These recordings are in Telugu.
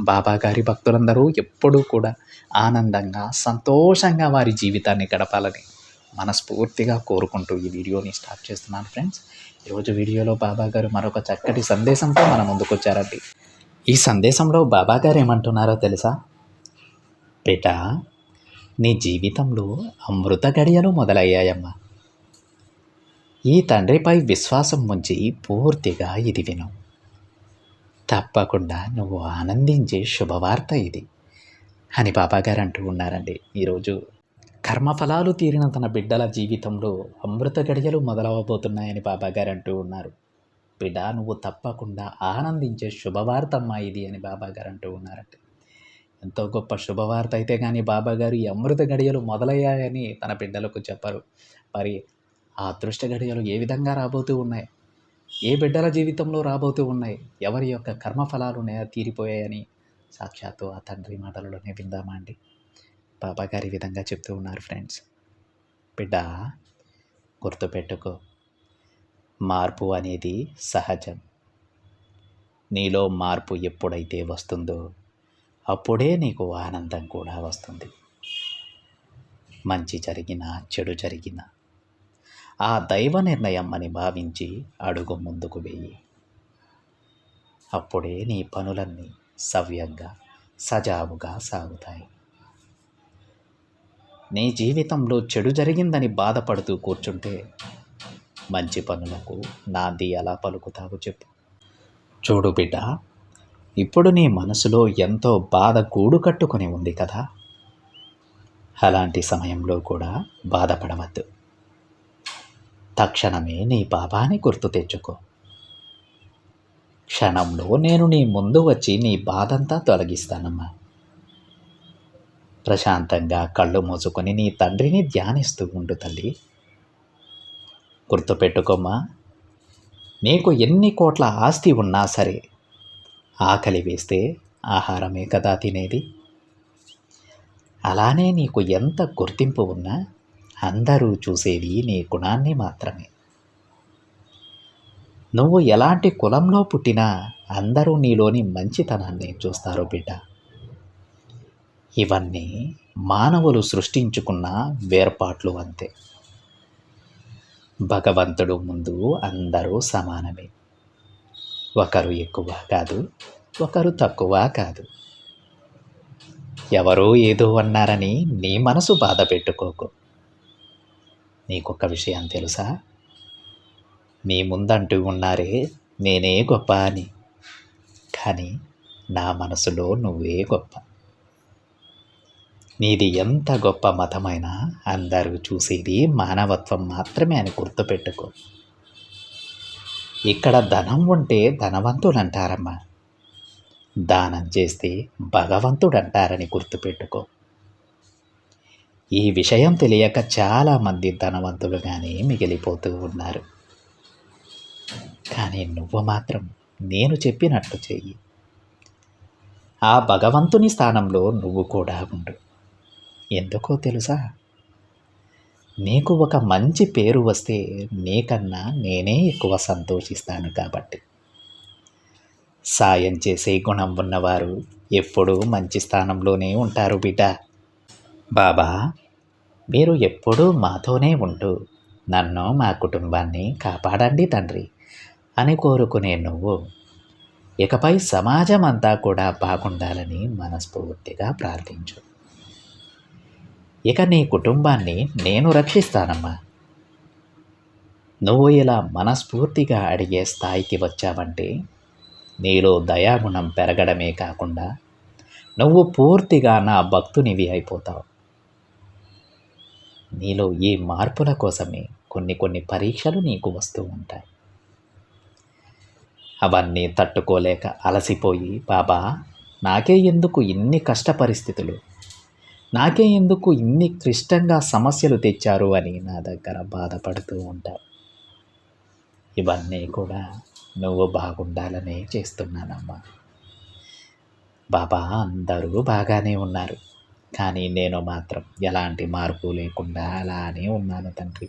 బాబా గారి భక్తులందరూ ఎప్పుడూ కూడా ఆనందంగా సంతోషంగా వారి జీవితాన్ని గడపాలని మనస్ఫూర్తిగా కోరుకుంటూ ఈ వీడియోని స్టార్ట్ చేస్తున్నాను ఫ్రెండ్స్. ఈరోజు వీడియోలో బాబా గారు మరొక చక్కటి సందేశంతో మన ముందుకొచ్చారండి. ఈ సందేశంలో బాబా గారు ఏమంటున్నారో తెలుసా? బేటా నీ జీవితంలో అమృత గడియలు మొదలయ్యాయమ్మా. ఈ తండ్రిపై విశ్వాసం ఉంచి పూర్తిగా ఇది విను. తప్పకుండా నువ్వు ఆనందించే శుభవార్త ఇది అని బాబాగారు అంటూ ఉన్నారండి. ఈరోజు కర్మఫలాలు తీరిన తన బిడ్డల జీవితంలో అమృత గడియలు మొదలవబోతున్నాయని బాబాగారు అంటూ ఉన్నారు. బిడ్డ నువ్వు తప్పకుండా ఆనందించే శుభవార్తమ్మా ఇది అని బాబాగారు అంటూ ఉన్నారంటే ఎంతో గొప్ప శుభవార్త అయితే కానీ బాబాగారు ఈ అమృత గడియలు మొదలయ్యాయని తన బిడ్డలకు చెప్పరు. మరి ఆ అదృష్ట గడియలు ఏ విధంగా రాబోతూ ఉన్నాయి? ఏ బిడ్డల జీవితంలో రాబోతూ ఉన్నాయి? ఎవరి యొక్క కర్మఫలాలు నే- తీరిపోయాయని సాక్షాత్తు ఆ తండ్రి మాటలలోనే విందామా అండి. బాబా విధంగా చెప్తూ ఉన్నారు ఫ్రెండ్స్. బిడ్డ గుర్తుపెట్టుకో. మార్పు అనేది సహజం. నీలో మార్పు ఎప్పుడైతే వస్తుందో అప్పుడే నీకు ఆనందం కూడా వస్తుంది. మంచి జరిగినా చెడు జరిగినా ఆ దైవ నిర్ణయం అని భావించి అడుగు ముందుకు వెయ్యి అప్పుడే నీ పనులన్నీ సవ్యంగా సజావుగా సాగుతాయి. నీ జీవితంలో చెడు జరిగిందని బాధపడుతూ కూర్చుంటే మంచి పనులకు నాంది ఎలా పలుకుతావు చెప్పు. చూడు బిడ్డ ఇప్పుడు నీ మనసులో ఎంతో బాధ గూడు కట్టుకొని ఉంది కదా. అలాంటి సమయంలో కూడా బాధపడవద్దు. తక్షణమే నీ పాపాన్ని గుర్తు తెచ్చుకో. క్షణంలో నేను నీ ముందు వచ్చి నీ బాధంతా తొలగిస్తానమ్మా. ప్రశాంతంగా కళ్ళు మూసుకొని నీ తండ్రిని ధ్యానిస్తూ ఉండు తల్లి. గుర్తుపెట్టుకోమ్మా నీకు ఎన్ని కోట్ల ఆస్తి ఉన్నా సరే ఆకలి వేస్తే ఆహారమే కదా తినేది. అలానే నీకు ఎంత గుర్తింపు ఉన్నా అందరూ చూసేది నీ గుణాన్ని మాత్రమే. నువ్వు ఎలాంటి కులంలో పుట్టినా అందరూ నీలోని మంచితనాన్ని చూస్తారు బిడ్డ. ఇవన్నీ మానవులు సృష్టించుకున్న వేర్పాట్లు అంతే. భగవంతుడు ముందు అందరూ సమానమే. ఒకరు ఎక్కువ కాదు ఒకరు తక్కువ కాదు. ఎవరో ఏదో అన్నారని నీ మనసు బాధ పెట్టుకోకు. నీకొక విషయం తెలుసా? మీ ముందంటూ ఉన్నారే నేనే గొప్ప అని కానీ నా మనసులో నువ్వే గొప్ప. నీది ఎంత గొప్ప మతమైనా అందరూ చూసేది మానవత్వం మాత్రమే అని గుర్తుపెట్టుకో. ఇక్కడ ధనం ఉంటే ధనవంతుడు అంటారమ్మా దానం చేస్తే భగవంతుడు అంటారని గుర్తుపెట్టుకో. ఈ విషయం తెలియక చాలామంది ధనవంతులుగానే మిగిలిపోతూ ఉన్నారు. కానీ నువ్వు మాత్రం నేను చెప్పినట్టు చెయ్యి. ఆ భగవంతుని స్థానంలో నువ్వు కూడా ఉండు. ఎందుకో తెలుసా? నీకు ఒక మంచి పేరు వస్తే నీకన్నా నేనే ఎక్కువ సంతోషిస్తాను కాబట్టి. సాయం చేసే గుణం ఉన్నవారు ఎప్పుడూ మంచి స్థానంలోనే ఉంటారు బిడ్డ. బాబా మీరు ఎప్పుడూ మాతోనే ఉంటూ నన్ను మా కుటుంబాన్ని కాపాడండి తండ్రి అని కోరుకునే నువ్వు. ఇకపై సమాజం అంతా కూడా బాగుండాలని మనస్ఫూర్తిగా ప్రార్థించు. ఇక నీ కుటుంబాన్ని నేను రక్షిస్తానమ్మా. నువ్వు ఇలా మనస్ఫూర్తిగా అడిగే స్థాయికి వచ్చావంటే నీలో దయాగుణం పెరగడమే కాకుండా నువ్వు పూర్తిగా నా భక్తునివి అయిపోతావు. నీలో ఈ మార్పుల కోసమే కొన్ని కొన్ని పరీక్షలు నీకు వస్తూ ఉంటాయి. అవన్నీ తట్టుకోలేక అలసిపోయి బాబా నాకే ఎందుకు ఇన్ని కష్ట పరిస్థితులు? నాకే ఎందుకు ఇన్ని క్లిష్టంగా సమస్యలు తెచ్చారు? అని నా దగ్గర బాధపడుతూ ఉంటావు ఇవన్నీ కూడా నువ్వు బాగుండాలనే చేస్తున్నానమ్మా. బాబా అందరూ బాగానే ఉన్నారు. కానీ నేను మాత్రం ఎలాంటి మార్పు లేకుండా అలానే ఉన్నాను తండ్రి.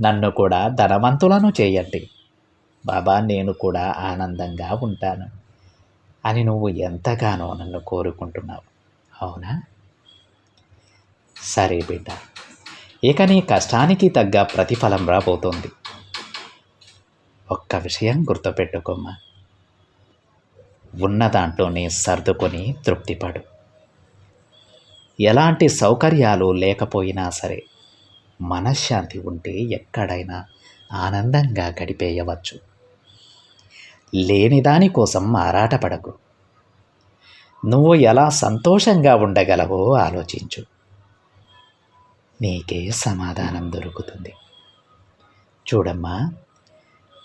నన్ను కూడా ధనవంతులను చేయండి. బాబా నేను కూడా ఆనందంగా ఉంటాను అని నువ్వు ఎంతగానో నన్ను కోరుకుంటున్నావు. అవునా? సరే బిడ్డ. ఇక నీ కష్టానికి తగ్గ ప్రతిఫలం రాబోతోంది. ఒక్క విషయం గుర్తుపెట్టుకోమ్మా. ఉన్న దాంట్లోనే సర్దుకొని తృప్తిపడు. ఎలాంటి సౌకర్యాలు లేకపోయినా సరే మనశ్శాంతి ఉంటే ఎక్కడైనా ఆనందంగా గడిపేయవచ్చు. లేని దానికోసం ఆరాటపడకు. నువ్వు ఎలా సంతోషంగా ఉండగలవో ఆలోచించు. నీకే సమాధానం దొరుకుతుంది. చూడమ్మా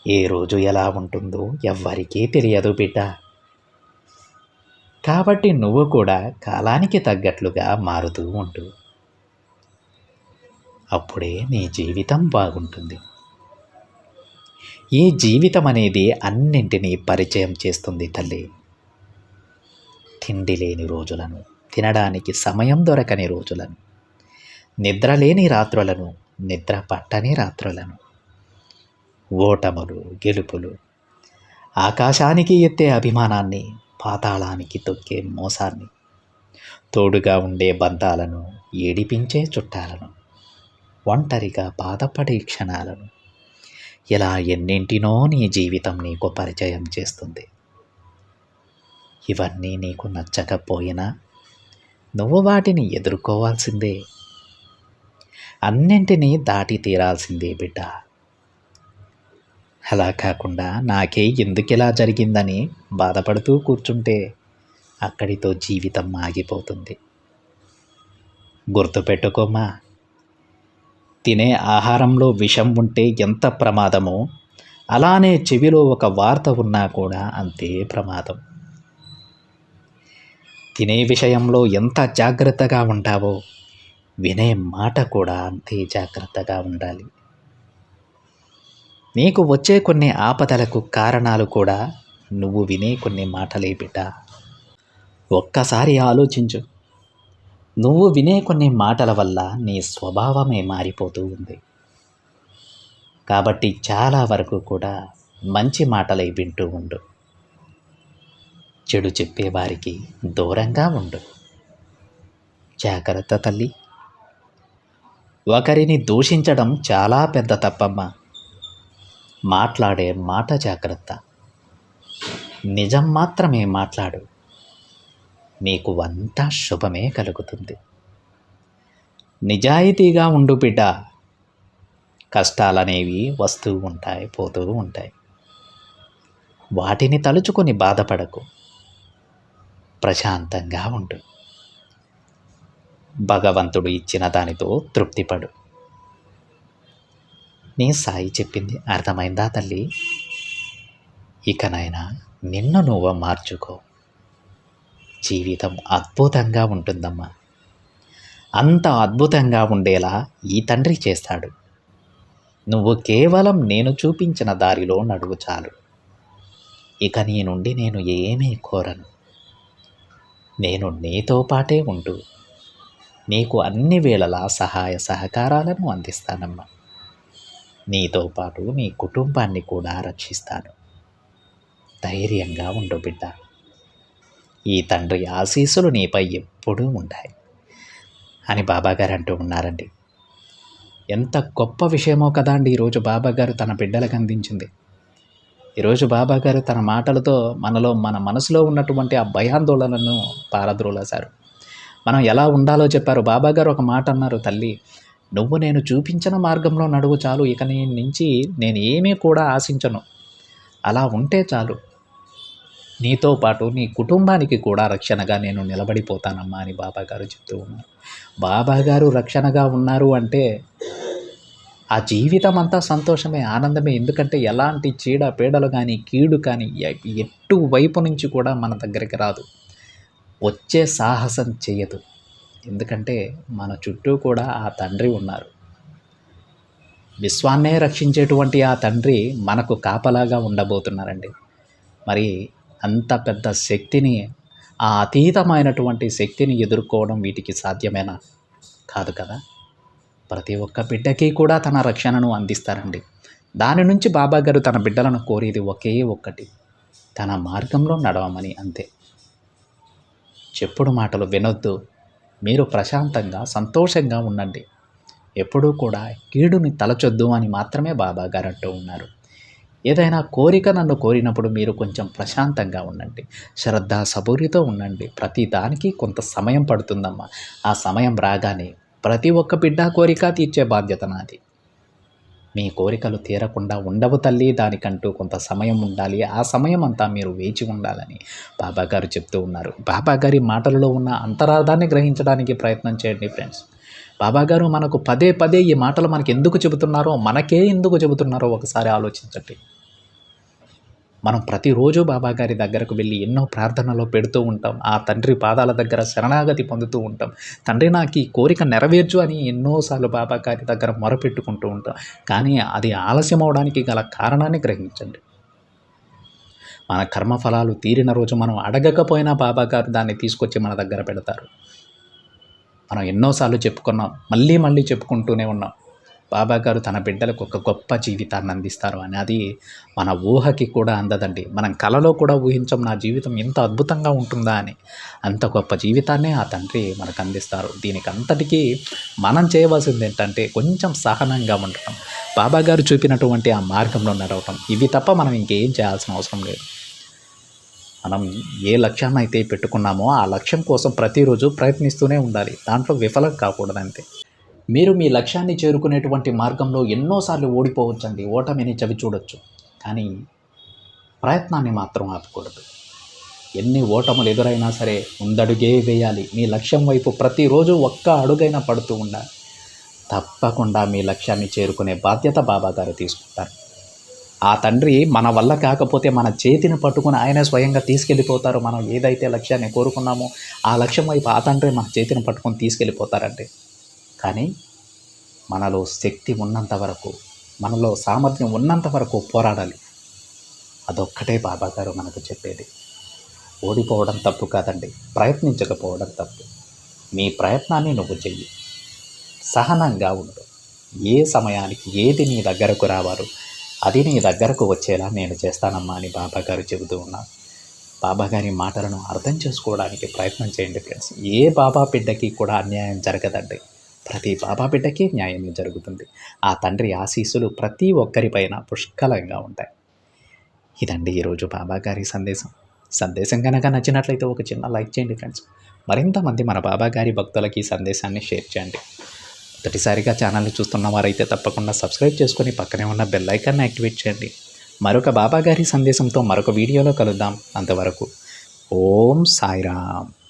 ఏ రోజు ఎలా ఉంటుందో ఎవ్వరికీ తెలియదు బిడ్డ. కాబట్టి నువ్వు కూడా కాలానికి తగ్గట్లుగా మారుతూ ఉంటు అప్పుడే నీ జీవితం బాగుంటుంది. ఈ జీవితం అనేది అన్నింటినీ పరిచయం చేస్తుంది తల్లి. తిండి లేని రోజులను తినడానికి సమయం దొరకని రోజులను నిద్రలేని రాత్రులను నిద్ర పట్టని రాత్రులను ఓటములు గెలుపులు ఆకాశానికి ఎత్తే అభిమానాన్ని పాతాళానికి తొక్కే మోసాన్ని తోడుగా ఉండే బంధాలను ఏడిపించే చుట్టాలను ఒంటరిగా బాధపడే క్షణాలను. ఇలా ఎన్నింటినో నీ జీవితం నీకు పరిచయం చేస్తుంది. ఇవన్నీ నీకు నచ్చకపోయినా నువ్వు వాటిని ఎదుర్కోవాల్సిందే. అన్నింటినీ దాటి తీరాల్సిందే బిడ్డ. అలా కాకుండా నాకే ఎందుకిలా జరిగిందని బాధపడుతూ కూర్చుంటే అక్కడితో జీవితం ఆగిపోతుంది. గుర్తుపెట్టుకోమా తినే ఆహారంలో విషం ఉంటే ఎంత ప్రమాదమో అలానే చెవిలో ఒక వార్త ఉన్నా కూడా అంతే ప్రమాదం. తినే విషయంలో ఎంత జాగ్రత్తగా ఉంటావో వినే మాట కూడా అంతే జాగ్రత్తగా ఉండాలి. నీకు వచ్చే కొన్ని ఆపదలకు కారణాలు కూడా నువ్వు వినే కొన్ని మాటలే బిడ్డ. ఒక్కసారి ఆలోచించు. నువ్వు వినే కొన్ని మాటల వల్ల నీ స్వభావమే మారిపోతూ ఉంది. కాబట్టి చాలా వరకు కూడా మంచి మాటలే వింటూ ఉండు. చెడు చెప్పేవారికి దూరంగా ఉండు. జాగ్రత్త తల్లి. ఒకరిని దూషించడం చాలా పెద్ద తప్పమ్మా. మాట్లాడే మాట జాగ్రత్త. నిజం మాత్రమే మాట్లాడు. నీకు అంతా శుభమే కలుగుతుంది. నిజాయితీగా ఉండు బిడ్డ. కష్టాలనేవి వస్తూ ఉంటాయి పోతూ ఉంటాయి. వాటిని తలుచుకొని బాధపడకు. ప్రశాంతంగా ఉండు. భగవంతుడు ఇచ్చిన దానితో తృప్తిపడు. నీ సాయి చెప్పింది. అర్థమైందా తల్లి? ఇకనైనా నిన్ను నువ్వు మార్చుకో. జీవితం అద్భుతంగా ఉంటుందమ్మా. అంత అద్భుతంగా ఉండేలా ఈ తండ్రి చేస్తాడు. నువ్వు కేవలం నేను చూపించిన దారిలో నడువు చాలు. ఇక నీ నుండి నేను ఏమీ కోరను. నేను నీతో పాటే ఉంటూ నీకు అన్ని వేళలా సహాయ సహకారాలను అందిస్తానమ్మా. నీతో పాటు మీ కుటుంబాన్ని కూడా రక్షిస్తాను. ధైర్యంగా ఉండు బిడ్డ. ఈ తండ్రి ఆశీస్సులు నీపై ఎప్పుడూ ఉంటాయి. అని బాబాగారు అంటూ ఉన్నారండి. ఎంత గొప్ప విషయమో కదా అండి ఈరోజు బాబాగారు తన బిడ్డలకు అందించింది. ఈరోజు బాబాగారు తన మాటలతో మనలో మన మనసులో ఉన్నటువంటి ఆ భయాందోళనను పారద్రోలేశారు. మనం ఎలా ఉండాలో చెప్పారు. బాబాగారు ఒక మాట అన్నారు తల్లి నువ్వు నేను చూపించిన మార్గంలో నడువు చాలు ఇక నీ నుంచి నేను ఏమీ కూడా ఆశించను. అలా ఉంటే చాలు. నీతో పాటు నీ కుటుంబానికి కూడా రక్షణగా నేను నిలబడిపోతానమ్మా అని బాబాగారు చెప్తూ ఉన్నారు. బాబాగారు రక్షణగా ఉన్నారు అంటే ఆ జీవితం అంతా సంతోషమే ఆనందమే. ఎందుకంటే ఎలాంటి చీడ పీడలు కానీ కీడు కానీ ఎటు వైపు నుంచి కూడా మన దగ్గరికి రాదు. వచ్చే సాహసం చేయదు. ఎందుకంటే మన చుట్టూ కూడా ఆ తండ్రి ఉన్నారు. విశ్వాన్నే రక్షించేటువంటి ఆ తండ్రి మనకు కాపలాగా ఉండబోతున్నారండి. మరి అంత పెద్ద శక్తిని ఆ అతీతమైనటువంటి శక్తిని ఎదుర్కోవడం వీటికి సాధ్యమేనా? కాదు కదా. ప్రతి ఒక్క బిడ్డకి కూడా తన రక్షణను అందిస్తారండి. దాని నుంచి బాబా గారు తన బిడ్డలను కోరేది ఒకే ఒక్కటి తన మార్గంలో నడవమని అంతే. చెప్పుడు మాటలు వినొద్దు. మీరు ప్రశాంతంగా సంతోషంగా ఉండండి. ఎప్పుడూ కూడా కీడుని తలచొద్దు అని మాత్రమే బాబా గారు అంటూ ఉన్నారు. ఏదైనా కోరిక నన్ను కోరినప్పుడు మీరు కొంచెం ప్రశాంతంగా ఉండండి. శ్రద్ధ సబూరితో ఉండండి. ప్రతి దానికి కొంత సమయం పడుతుందమ్మా. ఆ సమయం రాగానే ప్రతి ఒక్క బిడ్డ కోరిక తీర్చే బాధ్యత నాది. మీ కోరికలు తీరకుండా ఉండవు తల్లి. దానికంటూ కొంత సమయం ఉండాలి. ఆ సమయం అంతా మీరు వేచి ఉండాలని బాబాగారు చెప్తూ ఉన్నారు. బాబాగారి మాటలలో ఉన్న అంతరార్థాన్ని గ్రహించడానికి ప్రయత్నం చేయండి ఫ్రెండ్స్. బాబాగారు మనకు పదే పదే ఈ మాటలు మనకి ఎందుకు చెబుతున్నారో మనకే ఎందుకు చెబుతున్నారో ఒకసారి ఆలోచించండి. మనం ప్రతిరోజు బాబా గారి దగ్గరకు వెళ్ళి ఎన్నో ప్రార్థనలో పెడుతూ ఉంటాం. ఆ తండ్రి పాదాల దగ్గర శరణాగతి పొందుతూ ఉంటాం. తండ్రి నాకు ఈ కోరిక నెరవేర్చు అని ఎన్నోసార్లు బాబాగారి దగ్గర మొరపెట్టుకుంటూ ఉంటాం. కానీ అది ఆలస్యం అవడానికి గల కారణాన్ని గ్రహించండి. మన కర్మఫలాలు తీరిన రోజు మనం అడగకపోయినా బాబాగారు దాన్ని తీసుకొచ్చి మన దగ్గర పెడతారు. మనం ఎన్నోసార్లు చెప్పుకున్నాం. మళ్ళీ మళ్ళీ చెప్పుకుంటూనే ఉన్నాం. బాబా గారు తన బిడ్డలకు ఒక గొప్ప జీవితాన్ని అందిస్తారు అని అది మన ఊహకి కూడా అందదండి. మనం కలలో కూడా ఊహించం నా జీవితం ఎంత అద్భుతంగా ఉంటుందా అని. అంత గొప్ప జీవితాన్నే ఆ తండ్రి మనకు అందిస్తారు. దీనికి అంతటికీ మనం చేయవలసింది ఏంటంటే కొంచెం సహనంగా ఉండటం. బాబా గారు చూపినటువంటి ఆ మార్గంలో నడవటం. ఇవి తప్ప మనం ఇంకేం చేయాల్సిన అవసరం లేదు. మనం ఏ లక్ష్యాన్ని అయితే పెట్టుకున్నామో ఆ లక్ష్యం కోసం ప్రతిరోజు ప్రయత్నిస్తూనే ఉండాలి. దాంట్లో విఫలం కాకూడదంతే మీరు మీ లక్ష్యాన్ని చేరుకునేటువంటి మార్గంలో ఎన్నోసార్లు ఓడిపోవచ్చండి. ఓటమిని చవి చూడొచ్చు. కానీ ప్రయత్నాన్ని మాత్రం ఆపకూడదు. ఎన్ని ఓటములు ఎదురైనా సరే ముందడుగే వేయాలి. మీ లక్ష్యం వైపు ప్రతిరోజు ఒక్క అడుగైనా పడుతూ ఉండాలి. తప్పకుండా మీ లక్ష్యాన్ని చేరుకునే బాధ్యత బాబాగారు తీసుకుంటారు. ఆ తండ్రి మన వల్ల కాకపోతే మన చేతిని పట్టుకుని ఆయనే స్వయంగా తీసుకెళ్ళిపోతారు. మనం ఏదైతే లక్ష్యాన్ని కోరుకున్నామో ఆ లక్ష్యం వైపు ఆ తండ్రి మన చేతిని పట్టుకొని తీసుకెళ్ళిపోతారండి కానీ మనలో శక్తి ఉన్నంత వరకు మనలో సామర్థ్యం ఉన్నంత వరకు పోరాడాలి. అదొక్కటే బాబా గారు మనకు చెప్పేది. ఓడిపోవడం తప్పు కాదండి. ప్రయత్నించకపోవడం తప్పు. నీ ప్రయత్నాన్ని నువ్వు చెయ్యి. సహనంగా ఉండు. ఏ సమయానికి ఏది నీ దగ్గరకు రావాలో అది నీ దగ్గరకు వచ్చేలా నేను చేస్తానమ్మా అని బాబా గారు చెబుతూ ఉన్నారు బాబా గారి మాటలను అర్థం చేసుకోవడానికి ప్రయత్నం చేయండి ఫ్రెండ్స్. ఏ బాబా బిడ్డకి కూడా అన్యాయం జరగదండి. ప్రతి బాబా బిడ్డకి న్యాయం జరుగుతుంది. ఆ తండ్రి ఆశీస్సులు ప్రతి ఒక్కరిపైన పుష్కలంగా ఉంటాయి. ఇదండి ఈరోజు బాబా గారి సందేశం. సందేశం కనుక నచ్చినట్లయితే ఒక చిన్న లైక్ చేయండి ఫ్రెండ్స్. మరింతమంది మన బాబా గారి భక్తులకి ఈ సందేశాన్ని షేర్ చేయండి. మొదటిసారిగా ఛానల్ని చూస్తున్న వారైతే తప్పకుండా సబ్స్క్రైబ్ చేసుకొని పక్కనే ఉన్న బెల్ ఐకాన్ని యాక్టివేట్ చేయండి. మరొక బాబా గారి సందేశంతో మరొక వీడియోలో కలుద్దాం. అంతవరకు ఓం సాయిరామ్.